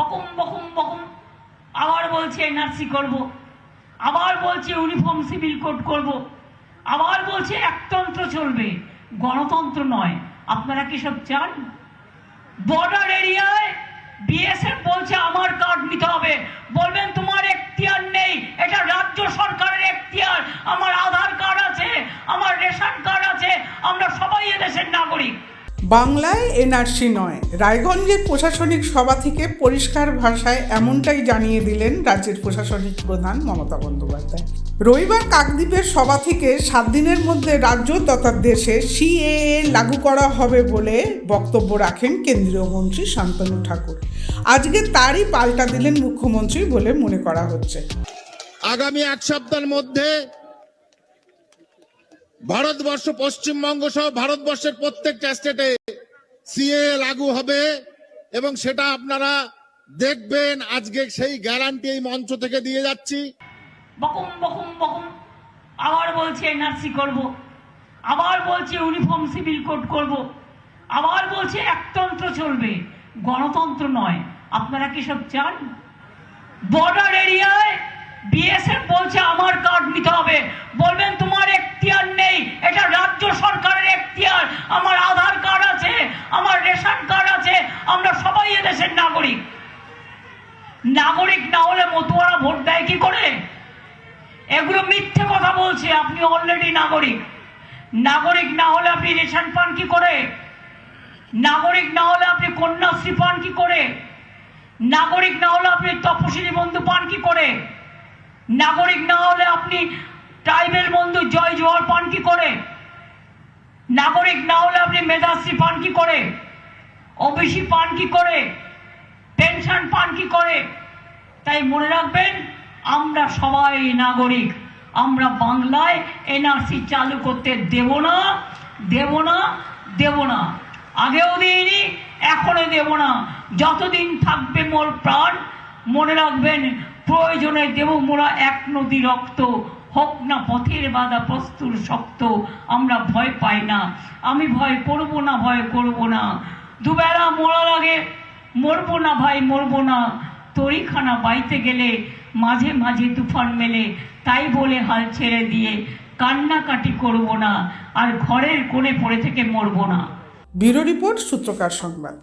বকুম বকুম বকুম। আবার বলছে, এনআরসি করব। আবার বলছে, ইউনিফর্ম, সিভিল কোড করব। আবার বলছে, একতন্ত্র চলবে। গণতন্ত্র নয়। আপনারা কি সব চান? বর্ডার এরিয়ায় বিএসএফ বলছে বাংলায় এনআরসি নয়, রায়গঞ্জের প্রশাসনিক সভা থেকে পরিষ্কার ভাষায় এমনটাই জানিয়ে দিলেন রাজ্যের প্রশাসনিক প্রধান মমতা বন্দ্যোপাধ্যায়। রবিবার কাকদ্বীপের সভা থেকে সাত দিনের মধ্যে রাজ্য তথা দেশে সিএএ লাগু করা হবে বলে বক্তব্য রাখেন কেন্দ্রীয় মন্ত্রী শান্তনু ঠাকুর। আজকে তারই পাল্টা দিলেন মুখ্যমন্ত্রী বলে মনে করা হচ্ছে। আগামী এক সপ্তাহের মধ্যে ভারতবর্ষ, পশ্চিমবঙ্গ সহ ভারতবর্ষের প্রত্যেকটা স্টেটে সিএ লাগু হবে এবং সেটা আপনারা দেখবেন। আজকে সেই গ্যারান্টি এই মঞ্চ থেকে দিয়ে যাচ্ছি। বকুম বকুম বকুম। আবার বলছে এনআরসি করব। আবার বলছে ইউনিফর্ম সিভিল কোড করব। আবার বলছে একতন্ত্র চলবে। গণতন্ত্র নয়। আপনারা কি সব চান? বর্ডার এরিয়ায় বিএসএফ বলছে আমার কার্ড নিতে হবে। বলবেন তোমার আমরা সবাই এদেশের নাগরিক। নাগরিক না হলে মতুয়ারা ভোট দেয় কি করে? এগুলো মিথ্যে কথা বলছে, আপনি অলরেডি নাগরিক। নাগরিক না হলে আপনি রেশন পান কি করে? নাগরিক না হলে আপনি কন্যাশ্রী পান কি করে? নাগরিক না হলে আপনি তপশিলি বন্ধু পান কি করে? নাগরিক না হলে আপনি ট্রাইবেল বন্ধু জয় জোয়ার পান কি করে? নাগরিক না হলে আপনি মেধাশ্রী পান কি করে? ওবিসি পান কি করে? পেনশন পান কি করে? তাই মনে রাখবেন, আমরা সবাই নাগরিক। আমরা বাংলায় এনআরসি চালু করতে দেব না দেব না দেব না। আগেও দিইনি এখনও দেব না। যতদিন থাকবে মোর প্রাণ, মনে রাখবেন, প্রয়োজনে দেব মোরা এক নদী রক্ত। হোক না পথের বাধা, প্রস্তুর শক্ত, আমরা ভয় পাই না। আমি ভয় করব না, ভয় করব না। দুবেলা মরা লাগে। মরবো না ভাই, মরবো না। তরিখানা বাইতে গেলে মাঝে মাঝে তুফান মেলে, তাই বলে হাল ছেড়ে দিয়ে কান্নাকাটি করব না, আর ঘরের কোণে পড়ে থেকে মরবো না। ব্যুরো রিপোর্ট সূত্রকার সংবাদ।